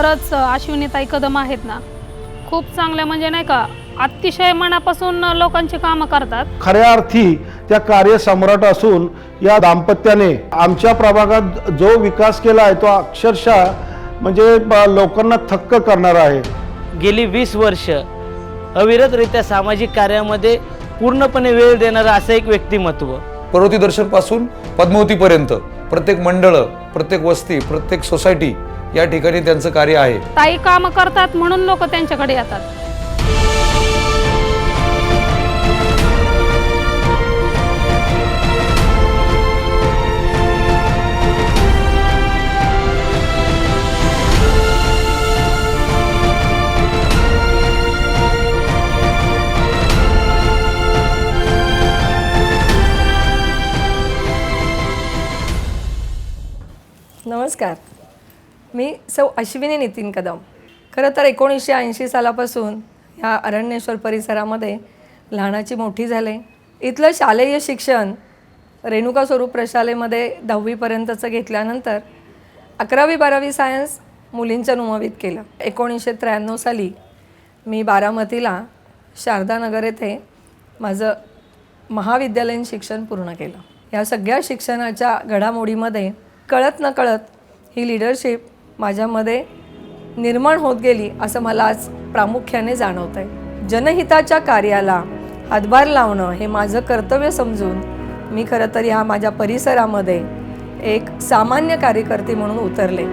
खरंच अश्विनीताई कदम आहेत ना. खूप चांगल्या म्हणजे नाही का अतिशय मनापासून लोकांची कामं करतात. खऱ्या अर्थी त्या कार्यसम्राट असून या दाम्पत्याने आमच्या प्रभागात जो विकास केला आहे तो अक्षरशः म्हणजे लोकांना थक्क करणारा आहे. गेली वीस वर्ष अविरतरित्या सामाजिक कार्यामध्ये पूर्णपणे वेळ देणारं असं एक व्यक्तिमत्व. पर्वती दर्शनपासून पद्मावतीपर्यंत प्रत्येक मंडळ प्रत्येक वस्ती प्रत्येक सोसायटी या ठिकाणी त्यांचं कार्य आहे. ताई कामं करतात म्हणून लोक त्यांच्याकडे येतात. नमस्कार. मी सौ अश्विनी नितीन कदम. खरं तर एकोणीसशे ऐंशी सालापासून ह्या अरण्येश्वर परिसरामध्ये लहानाची मोठी झाले. इथलं शालेय शिक्षण रेणुका स्वरूप प्रशालेमध्ये दहावीपर्यंतचं घेतल्यानंतर अकरावी बारावी सायन्स मुलींच्या नुमवीत केलं. एकोणीसशे त्र्याण्णव साली मी बारामतीला शारदानगर येथे माझं महाविद्यालयीन शिक्षण पूर्ण केलं. या सगळ्या शिक्षणाच्या घडामोडीमध्ये कळत न कळत ही लिडरशिप माझ्यामध्ये निर्माण होत गेली असं मला आज प्रामुख्याने जाणवत आहे जनहिताच्या कार्याला हातभार लावणं हे माझं कर्तव्य समजून मी खरं तर ह्या माझ्या परिसरामध्ये एक सामान्य कार्यकर्ती म्हणून उतरले.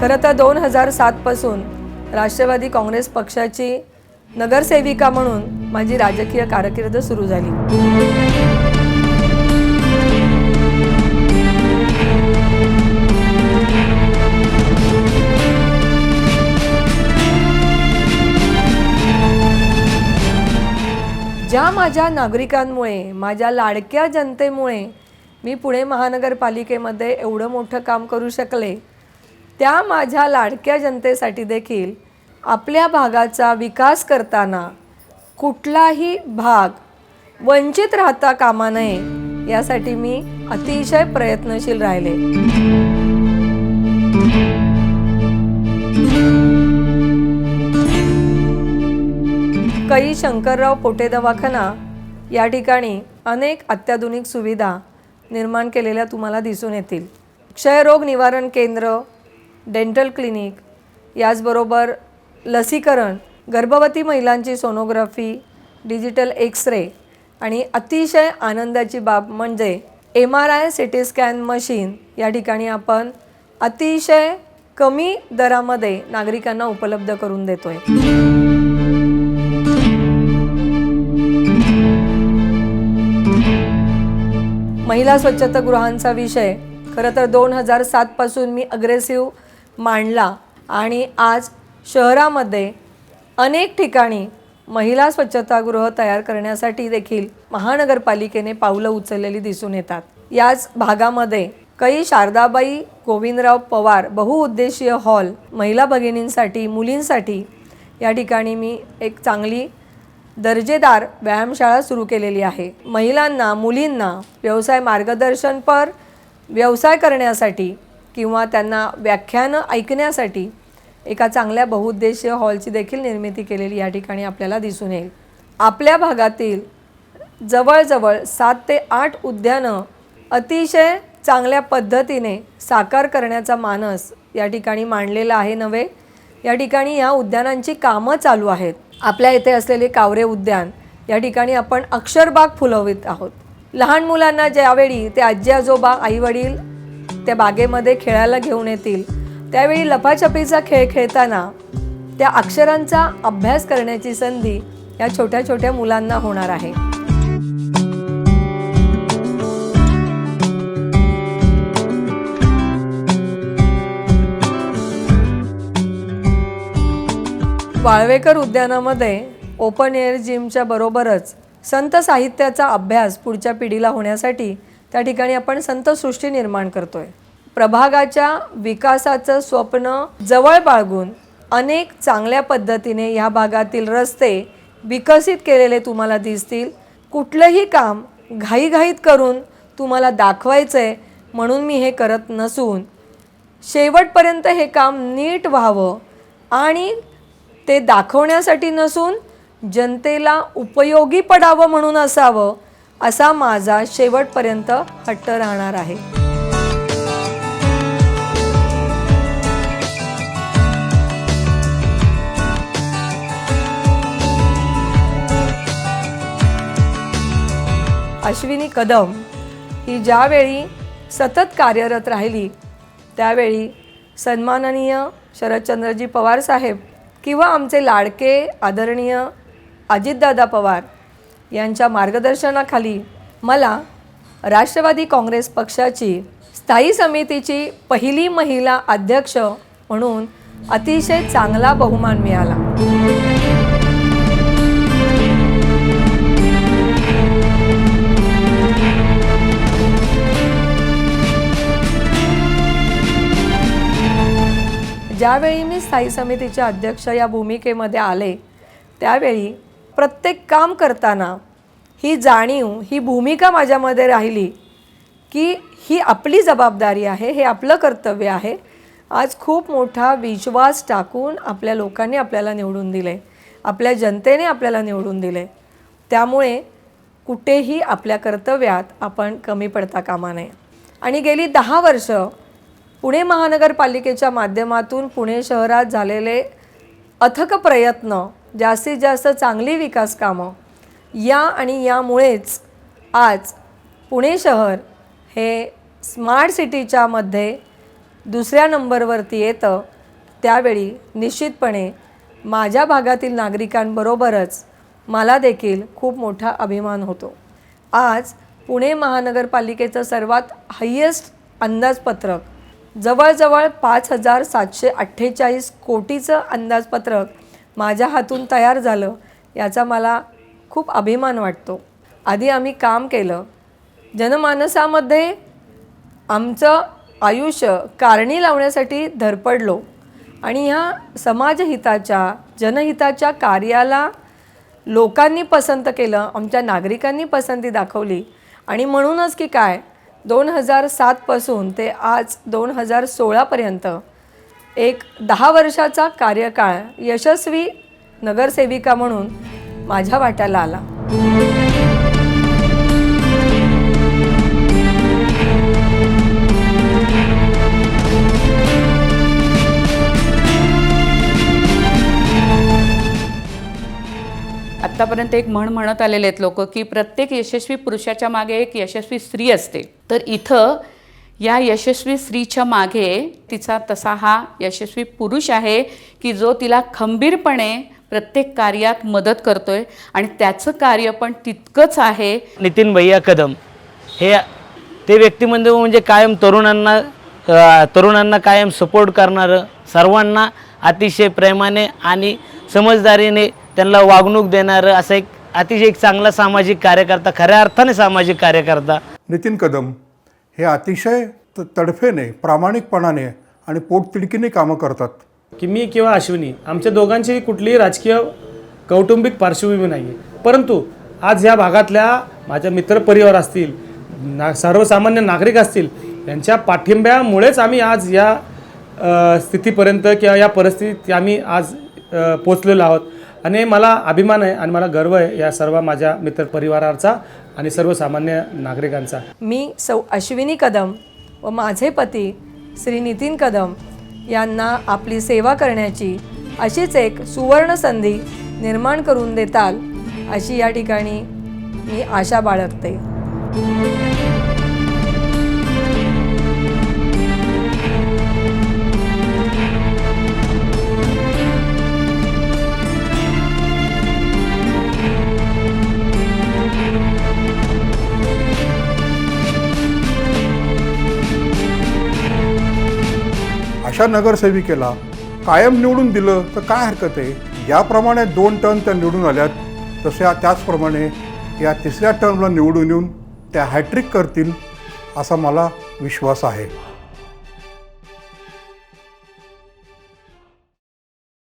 खरं तर दोन हजार सातपासून राष्ट्रवादी काँग्रेस पक्षाची नगरसेविका म्हणून माझी राजकीय कारकीर्द सुरू झाली. ज्या माझ्या नागरिकांमुळे माझ्या लाडक्या जनतेमुळे मी पुणे महानगरपालिकेमध्ये एवढं मोठं काम करू शकले त्या माझ्या लाडक्या जनतेसाठी देखील आपल्या भागाचा विकास करताना कुठलाही भाग वंचित राहता कामा नये यासाठी मी अतिशय प्रयत्नशील राहिले. कई शंकरराव पोटे दवाखाना या ठिकाणी अनेक अत्याधुनिक सुविधा निर्माण केलेल्या तुम्हाला दिसून येतील. क्षयरोग निवारण केंद्र डेंटल क्लिनिक याचबरोबर लसीकरण गर्भवती महिलांची सोनोग्राफी डिजिटल एक्स रे आणि अतिशय आनंदाची बाब म्हणजे M R I C T scan machine या ठिकाणी आपण अतिशय कमी दरामध्ये नागरिकांना उपलब्ध करून देतोय. महिला स्वच्छतागृहांचा विषय. खरं तर दोन हजार सातपासून मी अग्रेसिव्ह मांडला आणि आज शहरामध्ये अनेक ठिकाणी महिला स्वच्छतागृह तयार करण्यासाठी देखील महानगरपालिकेने पावलं उचललेली दिसून येतात. याच भागामध्ये काही शारदाबाई गोविंदराव पवार बहुउद्देशीय हॉल महिला भगिनींसाठी मुलींसाठी या ठिकाणी मी एक चांगली दर्जेदार व्यायामशाळा सुरू केलेली आहे. महिलांना मुलींना व्यवसाय मार्गदर्शनपर व्यवसाय करण्यासाठी किंवा त्यांना व्याख्यानं ऐकण्यासाठी एका चांगल्या बहुउद्देशीय हॉलची देखील निर्मिती केलेली या ठिकाणी आपल्याला दिसून येईल. आपल्या भागातील जवळजवळ सात ते आठ उद्यानं अतिशय चांगल्या पद्धतीने साकार करण्याचा मानस या ठिकाणी मांडलेला आहे नव्हे? या ठिकाणी या उद्यानांची कामं चालू आहेत. आपल्या इथे असलेले कावरे उद्यान या ठिकाणी आपण अक्षरबाग फुलवित आहोत. लहान मुलांना ज्यावेळी ते आजी आजोबा आईवडील त्या बागेमध्ये खेळायला घेऊन येतील. त्यावेळी लपाछपीचा खेळ खेळताना त्या अक्षरांचा अभ्यास करण्याची संधी या छोट्या छोट्या मुलांना होणार आहे. वाळवेकर उद्यानामध्ये ओपन एअर जिमच्या बरोबरच संत साहित्याचा अभ्यास पुढच्या पिढीला होण्यासाठी त्या ठिकाणी आपण संतसृष्टी निर्माण करतोय. प्रभागाच्या विकासाचं स्वप्न जवळ बाळगून अनेक चांगल्या पद्धतीने ह्या भागातील रस्ते विकसित केलेले तुम्हाला दिसतील. कुठलंही काम घाईघाईत करून तुम्हाला दाखवायचं आहे म्हणून मी हे करत नसून शेवटपर्यंत हे काम नीट व्हावं आणि ते दाखवण्यासाठी नसून जनतेला उपयोगी पडावं म्हणून असावं असा माझा शेवटपर्यंत हट्ट राहणार आहे. अश्विनी कदम ही ज्यावेळी सतत कार्यरत राहिली त्यावेळी सन्माननीय शरदचंद्रजी पवार साहेब किंवा आमचे लाडके आदरणीय अजितदादा पवार यांच्या मार्गदर्शनाखाली मला राष्ट्रवादी काँग्रेस पक्षाची स्थायी समितीची पहिली महिला अध्यक्ष म्हणून अतिशय चांगला बहुमान मिळाला. ज्यावेळी मी स्थायी समितीचे अध्यक्ष या भूमिकेमध्ये आले त्यावेळी प्रत्येक काम करताना ही जाणीव ही भूमिका माझ्यामध्ये राहिली की ही आपली जबाबदारी आहे हे आपलं कर्तव्य आहे. आज खूप मोठा विश्वास टाकून आपल्या लोकांनी आपल्याला निवडून दिले. आपल्या जनतेने आपल्याला निवडून दिले. त्यामुळे कुठेही आपल्या कर्तव्यात आपण कमी पडता कामा नये. आणि गेली दहा वर्ष पुणे महानगरपालिकेच्या माध्यमातून पुणे शहरात झालेले अथक प्रयत्न जास्तीत जास्त चांगली विकास कामं. या आणि यामुळेच आज पुणे शहर हे स्मार्ट सिटीच्या मध्ये दुसऱ्या नंबरवरती येतं. त्यावेळी निश्चितपणे माझ्या भागातील नागरिकांबरोबरच मला देखील खूप मोठा अभिमान होतो. आज पुणे महानगरपालिकेचं सर्वात हायेस्ट अंदाजपत्रक जवळजवळ पाच हजार सातशे अठ्ठेचाळीस कोटीचं अंदाजपत्रक माझ्या हातून तयार झालं याचा मला खूप अभिमान वाटतो. आधी आम्ही काम केलं. जनमानसामध्ये आमचं आयुष्य कारणी लावण्यासाठी धरपडलो आणि ह्या समाजहिताच्या जनहिताच्या कार्याला लोकांनी पसंत केलं आमच्या नागरिकांनी पसंती दाखवली. आणि म्हणूनच की काय दोन हजार सातपासून ते आज दोन हजार सोळापर्यंत एक दहा वर्षाचा कार्यकाळ यशस्वी नगरसेविका म्हणून माझ्या वाट्याला आला. आत्तापर्यंत एक म्हण म्हणत आलेले आहेत लोक की प्रत्येक यशस्वी पुरुषाच्या मागे एक यशस्वी स्त्री असते. तर इथं या यशस्वी स्त्रीच्या मागे तिचा तसा हा यशस्वी पुरुष आहे की जो तिला खंबीरपणे प्रत्येक कार्यात मदत करतोय आणि त्याचं कार्य पण तितकंच आहे. नितीन भैया कदम हे ते व्यक्तिमत्व म्हणजे कायम तरुणांना तरुणांना कायम सपोर्ट करणारं सर्वांना अतिशय प्रेमाने आणि समजदारीने त्यांना वागणूक देणारं असं एक अतिशय एक चांगला सामाजिक कार्यकर्ता खऱ्या अर्थाने सामाजिक कार्यकर्ता. नितीन कदम हे अतिशय त- तडफेने प्रामाणिकपणाने आणि पोटतिडकीने कामं करतात. की मी किंवा अश्विनी आमच्या दोघांची कुठलीही राजकीय कौटुंबिक पार्श्वभूमी नाही आहे परंतु आज ह्या भागातल्या माझ्या मित्रपरिवार असतील ना सर्वसामान्य नागरिक असतील यांच्या पाठिंब्यामुळेच आम्ही आज या अ, स्थितीपर्यंत किंवा या परिस्थितीत आम्ही आज अ, पोचलेलो आहोत. आणि मला अभिमान आहे आणि मला गर्व आहे या सर्व माझ्या मित्रपरिवाराचा आणि सर्वसामान्य नागरिकांचा. मी सौ अश्विनी कदम व माझे पती श्री नितीन कदम यांना आपली सेवा करण्याची अशीच एक सुवर्ण संधी निर्माण करून देताल अशी या ठिकाणी मी आशा बाळगते. अशा नगरसेविकेला कायम निवडून दिलं तर काय हरकत आहे? याप्रमाणे दोन टर्न त्या निवडून आल्यात. तशा त्याचप्रमाणे या तिसऱ्या टर्मला निवडून येऊन त्या हॅट्रिक करतील असा मला विश्वास आहे.